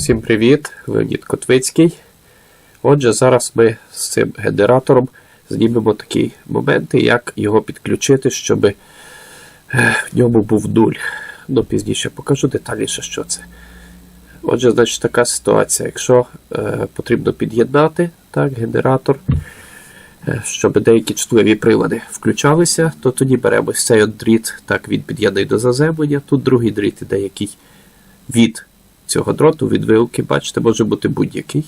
Всім привіт, Леонід Котвицький. Отже, зараз ми з цим генератором знімемо такі моменти, як його підключити, щоб е, в ньому був нуль. Ну, пізніше покажу детальніше, що це. Отже, значить, така ситуація. Якщо е, потрібно під'єднати так, генератор, е, щоб деякі чутливі прилади включалися, то тоді беремо цей дріт, так, він під'єднаний до заземлення. Тут другий дріт іде, який від цього дроту, від вилки, бачите, може бути будь-який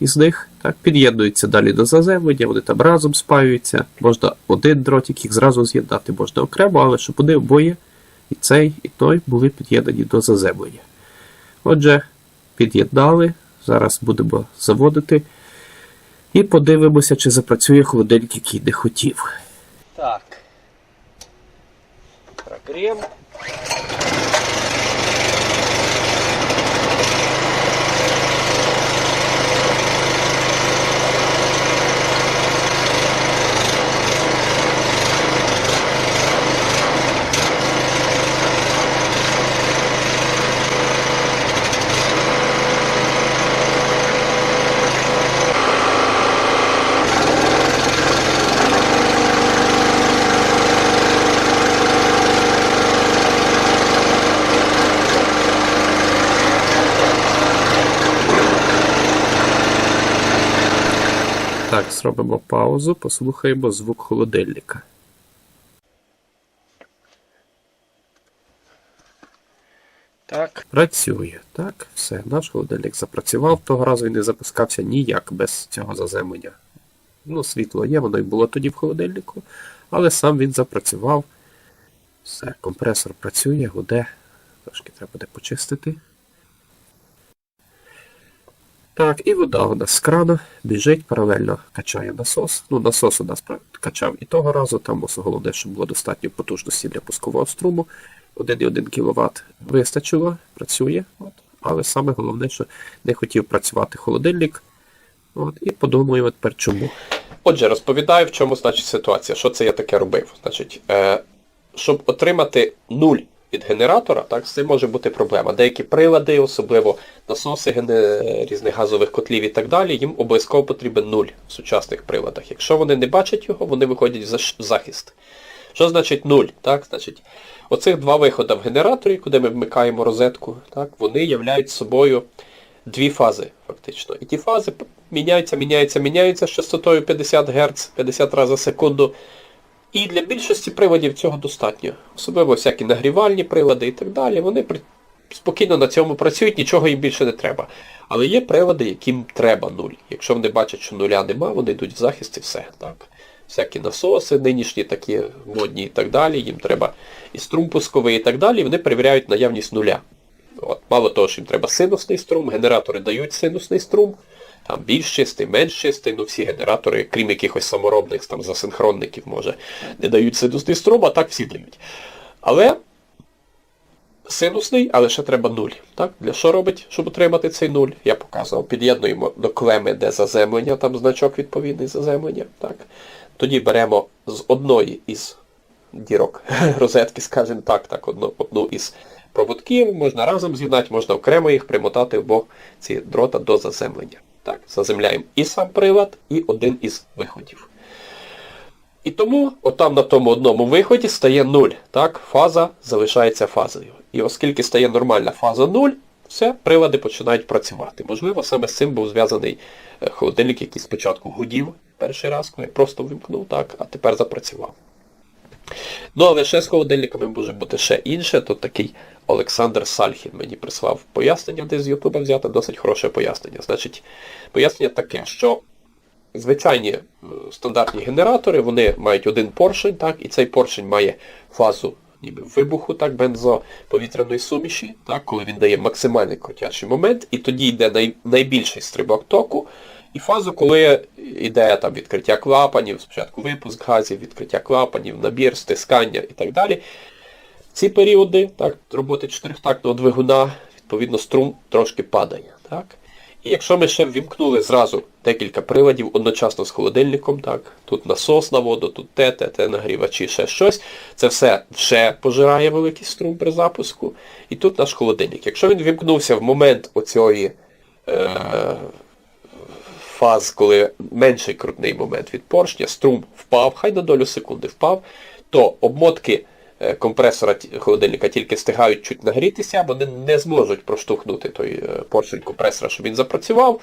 із них. Так, Під'єднуються далі до заземлення, вони там разом спаюються. Можна один дротик їх зразу з'єднати, можна окремо, але щоб вони обоє, і цей, і той були під'єднані до заземлення. Отже, під'єднали. Зараз будемо заводити. І подивимося, чи запрацює холодильник, який не хотів. Так. Прогрем. Так, зробимо паузу, послухаємо звук холодильника. Так. Працює. Так, все, наш холодильник запрацював. Того разу він не запускався ніяк без цього заземлення. Ну, світло є, воно й було тоді в холодильнику, але сам він запрацював. Все, компресор працює, гуде. Трошки треба буде почистити. Так, і вода у нас з крана біжить, паралельно качає насос. Ну, насос у нас качав і того разу, там головне, щоб було достатньо потужності для пускового струму. 1,1 кВт вистачило, працює. От. Але саме головне, що не хотів працювати холодильник. От. І подумаємо тепер чому. Отже, розповідаю, в чому значить ситуація. Що це я таке робив? Значить, е, щоб отримати нуль від генератора, так, цим може бути проблема. Деякі прилади, особливо насоси різних газових котлів і так далі, їм обов'язково потрібен нуль в сучасних приладах. Якщо вони не бачать його, вони виходять в захист. Що значить нуль? Так, значить, оцих два виходи в генераторі, куди ми вмикаємо розетку, так, вони являють собою дві фази, фактично. І ті фази міняються, міняються, міняються з частотою 50 Гц, 50 разів за секунду. І для більшості приладів цього достатньо. Особливо всякі нагрівальні прилади і так далі. Вони спокійно на цьому працюють, нічого їм більше не треба. Але є прилади, яким треба нуль. Якщо вони бачать, що нуля нема, вони йдуть в захист і все. Так? Всякі насоси, нинішні такі модні і так далі, їм треба і струм пусковий і так далі, і вони перевіряють наявність нуля. От. Мало того, що їм треба синусний струм, генератори дають синусний струм, там більш чистий, менш чистий, ну всі генератори, крім якихось саморобних там засинхронників, може, не дають синусний струм, а так всі дають. Але синусний, але ще треба нуль. Так? Для що робить, щоб отримати цей нуль? Я показував. Під'єднуємо до клеми, де заземлення, там значок відповідний заземлення. Так? Тоді беремо з одної із дірок розетки, скажімо так, так, одну, одну із проводків, можна разом з'єднати, можна окремо їх примотати в бок ці дрота до заземлення. Так, заземляємо і сам прилад, і один із виходів. І тому отам на тому одному виході стає 0. Так, фаза залишається фазою. І оскільки стає нормальна фаза 0, все, прилади починають працювати. Можливо, саме з цим був зв'язаний е, холодильник, який спочатку гудів перший раз, коли я просто вимкнув, так, а тепер запрацював. Ну, але ще з холодильниками може бути ще інше. Тут такий Олександр Сальхін мені прислав пояснення, де з Ютуба взяти. Досить хороше пояснення. Значить, пояснення таке, що звичайні е, стандартні генератори, вони мають один поршень, так, і цей поршень має фазу ніби вибуху, так, бензоповітряної суміші, так, коли він дає максимальний крутячий момент, і тоді йде най, найбільший стрибок току, і фазу, коли йде там відкриття клапанів, спочатку випуск газів, відкриття клапанів, набір, стискання і так далі. Ці періоди так, роботи чотирьохтактного двигуна, відповідно, струм трошки падає. Так? І якщо ми ще ввімкнули зразу декілька приладів одночасно з холодильником, так, тут насос на воду, тут те, те, те, нагрівачі, ще щось, це все вже пожирає великий струм при запуску. І тут наш холодильник. Якщо він вімкнувся в момент оцієї е, фаз, коли менший крутний момент від поршня, струм впав, хай на долю секунди впав, то обмотки е, компресора холодильника тільки встигають чуть нагрітися, вони не зможуть проштовхнути той е, поршень компресора, щоб він запрацював.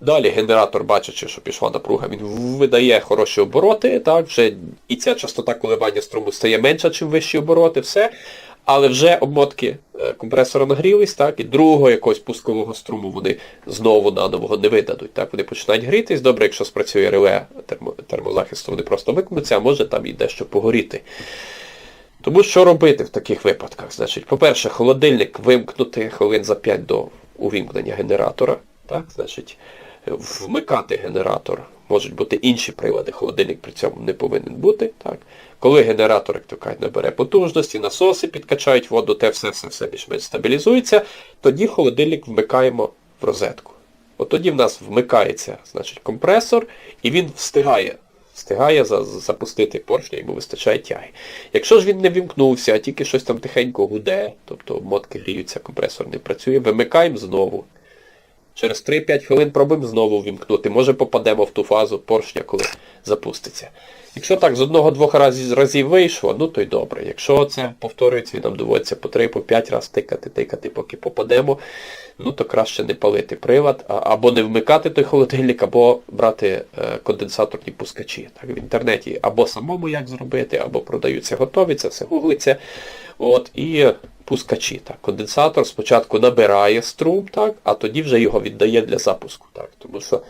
Далі генератор, бачачи, що пішла напруга, він видає хороші обороти. Так, вже і ця частота коливання струму стає менша, чим вищі обороти, все. Але вже обмотки е, компресора нагрілись, так, і другого якогось пускового струму вони знову наново не видадуть. Так, вони починають грітись. Добре, якщо спрацює реле термо, термозахисту, вони просто виконуться, а може там і дещо погоріти. Тому що робити в таких випадках? Значить, по-перше, холодильник вимкнути хвилин за 5 до увімкнення генератора. Так, значить, вмикати генератор. Можуть бути інші прилади, холодильник при цьому не повинен бути. Так. Коли генератор, як то кажуть, набере потужності, насоси підкачають воду, те все все все більш-менш стабілізується, тоді холодильник вмикаємо в розетку. От тоді в нас вмикається значить, компресор, і він встигає встигає за- запустити поршня, йому вистачає тяги. Якщо ж він не вімкнувся, а тільки щось там тихенько гуде, тобто мотки гріються, компресор не працює, вимикаємо знову. Через 3-5 хвилин пробуємо знову вімкнути. Може попадемо в ту фазу поршня, коли запуститься. Якщо так з одного-двох разів, вийшло, ну то й добре. Якщо це повторюється і нам доводиться по 3 по 5 разів тикати, тикати, поки попадемо, ну то краще не палити прилад, або не вмикати той холодильник, або брати е, конденсаторні пускачі. Так, в інтернеті або самому як зробити, або продаються готові, це все гуглиться. От, і пускачі. Так. Конденсатор спочатку набирає струм, так, а тоді вже його віддає для запуску. Так. Тому що,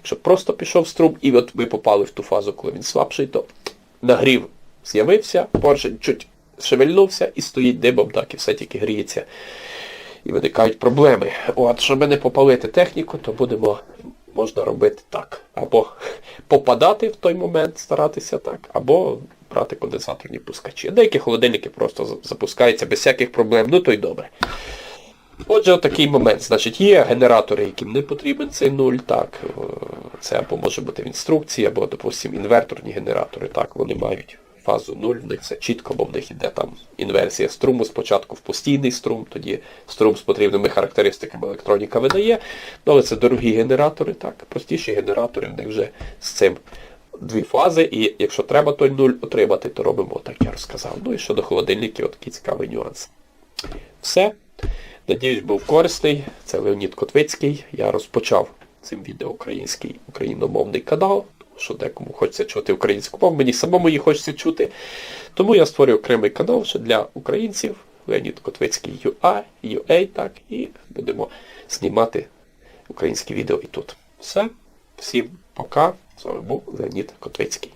якщо просто пішов струм, і от ми попали в ту фазу, коли він слабший, то нагрів з'явився, поршень чуть шевельнувся і стоїть дибом, так, і все тільки гріється. І виникають проблеми. От, щоб не попалити техніку, то будемо, можна робити так. Або попадати в той момент, старатися так, або брати конденсаторні пускачі. Деякі холодильники просто запускаються без всяких проблем, ну то й добре. Отже, такий момент. Значить, є генератори, яким не потрібен цей нуль. Так, е, це або може бути в інструкції, або, допустимо, інверторні генератори. Так, вони мають фазу 0, в них це чітко, бо в них іде там інверсія струму, спочатку в постійний струм, тоді струм з потрібними характеристиками електроніка видає. Ну, але це дорогі генератори, так, простіші генератори, в них вже з цим дві фази, і якщо треба той нуль отримати, то робимо так, я розказав. Ну і щодо холодильників, такий цікавий нюанс. Все. Надіюсь, був корисний. Це Леонід Котвицький. Я розпочав цим відео український україномовний канал, тому що декому хочеться чути українську мову, мені самому її хочеться чути. Тому я створюю окремий канал ще для українців. Леонід Котвицький UA, UA, так, і будемо знімати українські відео і тут. Все. Всім пока. З Богу, Леонід Котвицький.